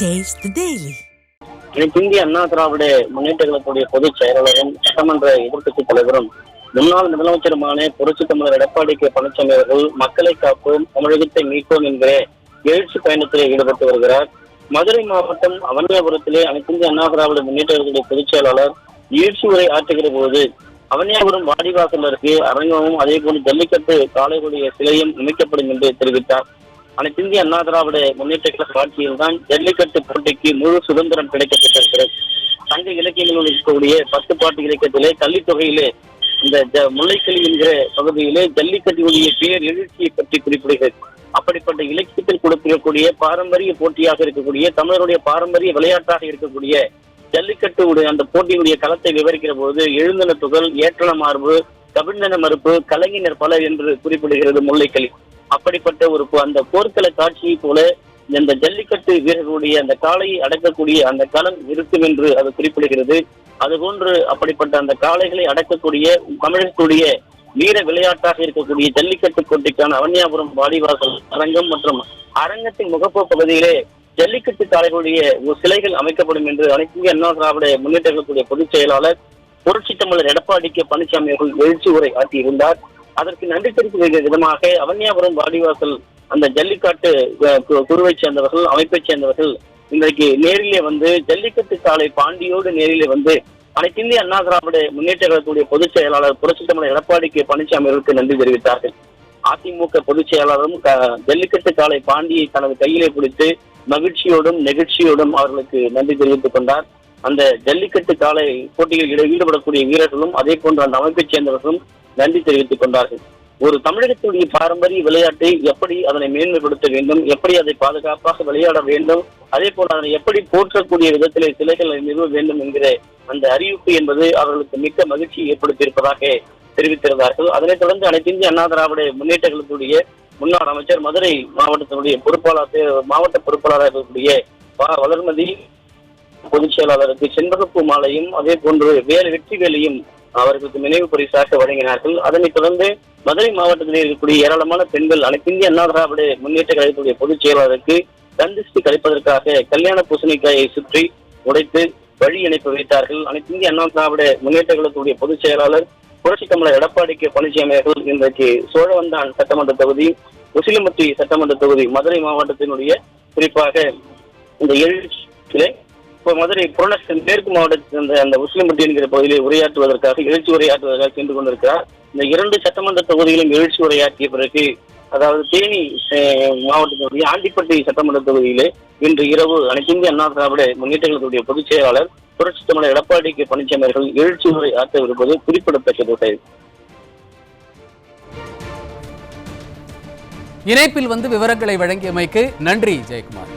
Taste daily இன்னைக்கு இந்திய அண்ணா திராவிட முன்னேற்ற கழகத்துடைய பொதுச் செயலாளரும் சட்டமன்ற எதிர்க்கட்சித் தலைவரும் முன்னாள் முதலமைச்சருமான புரட்சி தமிழர் எடப்பாடி கே பழனிசாமி அவர்கள் மக்களை காப்போம் தமிழகத்தை மீட்போம் என்கிற எழுச்சி பயணத்திலே ஈடுபட்டு வருகிறார். மதுரை மாவட்டம் அவனியாபுரத்திலே அனைத்து இந்திய அண்ணா திராவிட முன்னேற்ற கழகத்துடைய பொதுச் செயலாளர் எழுச்சி உரை ஆற்றுகிற போது அவனியாபுரம் வாடிவாசல் அருகே அரங்கமும் அதே போல ஜல்லிக்கட்டு காளைகளுடைய சிலையும் அமைக்கப்படும் என்று தெரிவித்தார். அனைத்து இந்திய அண்ணா திராவிட முன்னேற்ற கழக ஆட்சியில் தான் ஜல்லிக்கட்டு போட்டிக்கு முழு சுதந்திரம் கிடைக்கப்பட்டிருக்கிறது. சங்க இலக்கியங்களில் இருக்கக்கூடிய பத்து பாட்டு இலக்கியத்திலே கல்வித்தொகையிலே இந்த ஜ- முல்லைக்கலி என்கிற பகுதியிலே ஜல்லிக்கட்டினுடைய பேர் எழுச்சியை பற்றி குறிப்பிடுகிறது. அப்படிப்பட்ட இலக்கியத்தில் கொடுத்திருக்கக்கூடிய பாரம்பரிய போட்டியாக இருக்கக்கூடிய தமிழருடைய பாரம்பரிய விளையாட்டாக இருக்கக்கூடிய ஜல்லிக்கட்டு அந்த போட்டியுடைய களத்தை விவரிக்கிற போது எழுந்தன துகள் ஏற்றன மார்பு கவிழ்ந்தன மறுப்பு கலைஞர் பலர் என்று குறிப்பிடுகிறது முல்லைக்கலி. அப்படிப்பட்ட ஒரு அந்த போர்க்கள காட்சியை போல இந்த ஜல்லிக்கட்டு வீரர்களுடைய அந்த காளையை அடக்கக்கூடிய அந்த களம் இருக்கும் என்று அது குறிப்பிடுகிறது. அதுபோன்று அப்படிப்பட்ட அந்த காளைகளை அடக்கக்கூடிய தமிழகத்துடைய வீர விளையாட்டாக இருக்கக்கூடிய ஜல்லிக்கட்டு போட்டிக்கான அவன்யாபுரம் வாடிவாசல் அரங்கம் மற்றும் அரங்கத்தின் முகப்பு பகுதியிலே ஜல்லிக்கட்டு காளைகளுடைய ஒரு சிலைகள் அமைக்கப்படும் என்று அனைத்து அண்ணா திராவிட முன்னேற்ற பொதுச் செயலாளர் புரட்சி தமிழர் எடப்பாடி கே பழனிசாமி அவர்கள் எழுச்சி உரை ஆற்றியிருந்தார். அதற்கு நன்றி தெரிவிக்கும் விதமாக அவன்யாபுரம் வாடிவாசல் அந்த ஜல்லிக்காட்டு குருவை குழுவைச் சேர்ந்தவர்கள் அமைப்பைச் சேர்ந்தவர்கள் இன்றைக்கு நேரிலே வந்து ஜல்லிக்கட்டு சாலை பாண்டியோடு நேரிலே வந்து அனைத்து இந்திய அண்ணா திராவிட முன்னேற்ற கழகத்துடைய பொதுச் செயலாளர் புரட்சி தமிழர் எடப்பாடி கே. பழனிசாமி அவர்களுக்கு நன்றி தெரிவித்தார்கள். அதிமுக பொதுச் செயலாளரும் ஜல்லிக்கட்டு காலை பாண்டியை தனது கையிலே பிடித்து மகிழ்ச்சியோடும் நெகிழ்ச்சியோடும் அவர்களுக்கு நன்றி தெரிவித்துக் கொண்டார். அந்த ஜல்லிக்கட்டு காலை போட்டியில் ஈடுபடக்கூடிய வீரர்களும் அதே போன்று அந்த அமைப்பைச் சேர்ந்தவர்களும் நன்றி தெரிவித்துக் கொண்டார்கள். ஒரு தமிழகத்துடைய பாரம்பரிய விளையாட்டை எப்படி அதனை மேன்மைப்படுத்த வேண்டும் எப்படி அதை பாதுகாப்பாக விளையாட வேண்டும் அதே போல அதனை எப்படி போற்றக்கூடிய விதத்திலே சிலைகளை நிறுவ வேண்டும் என்கிற அந்த அறிவிப்பு என்பது அவர்களுக்கு மிக்க மகிழ்ச்சி ஏற்படுத்தியிருப்பதாக தெரிவித்திருந்தார்கள். அதனைத் தொடர்ந்து அனைத்து இந்திய அண்ணா திராவிட முன்னேற்ற முன்னாள் அமைச்சர் மதுரை மாவட்டத்தினுடைய பொறுப்பாளர் மாவட்ட பொறுப்பாளராக இருக்கக்கூடிய வளர்மதி பொதுச் செயலாளருக்கு செண்பகப்பு மாலையும் அதே போன்று வேறு வெற்றிவேலையும் அவர்களுக்கு நினைவு பரிசாக வழங்கினார்கள். அதனைத் தொடர்ந்து மதுரை மாவட்டத்தில் இருக்கக்கூடிய ஏராளமான பெண்கள் அனைத்து இந்திய அண்ணா திராவிட முன்னேற்ற கழகத்துடைய பொதுச் செயலாளருக்கு தந்திஷ்டி கழிப்பதற்காக கல்யாண பூசணிக்காயை சுற்றி உடைத்து வழி இணைப்பு வைத்தார்கள். அனைத்து இந்திய அண்ணா திராவிட முன்னேற்ற கழகத்துடைய பொதுச் செயலாளர் புரட்சி தமிழர் எடப்பாடி கே பழனிசாமி அவர்கள் இன்றைக்கு சோழவந்தான் சட்டமன்ற தொகுதி உசிலம்பட்டி சட்டமன்ற தொகுதி மதுரை மாவட்டத்தினுடைய குறிப்பாக இந்த எழுச்சியிலே இப்போ மதுரை புரணஸ்தன் மேற்கு மாவட்டத்தில் அந்த அந்த உசிலம்பட்டி என்கிற பகுதியில் உரையாற்றுவதற்காக எழுச்சி உரையாற்றுவதற்காக சென்று கொண்டிருக்கிறார். இந்த இரண்டு சட்டமன்ற தொகுதிகளும் எழுச்சி உரையாற்றிய பிறகு அதாவது தேனி மாவட்டத்தினுடைய ஆண்டிப்பட்டி சட்டமன்ற தொகுதியிலே இன்று இரவு அனைத்து இந்திய அண்ணா திராவிட முன்னேற்ற கழகத்துடைய பொதுச் செயலாளர் புரட்சி தமிழர் எடப்பாடி கே பழனிசாமி அவர்கள் எழுச்சி உரை ஆற்றவிருப்பது குறிப்பிடத்தக்கது. இணைப்பில் வந்து விவரங்களை வழங்கியமைக்கு நன்றி ஜெயக்குமார்.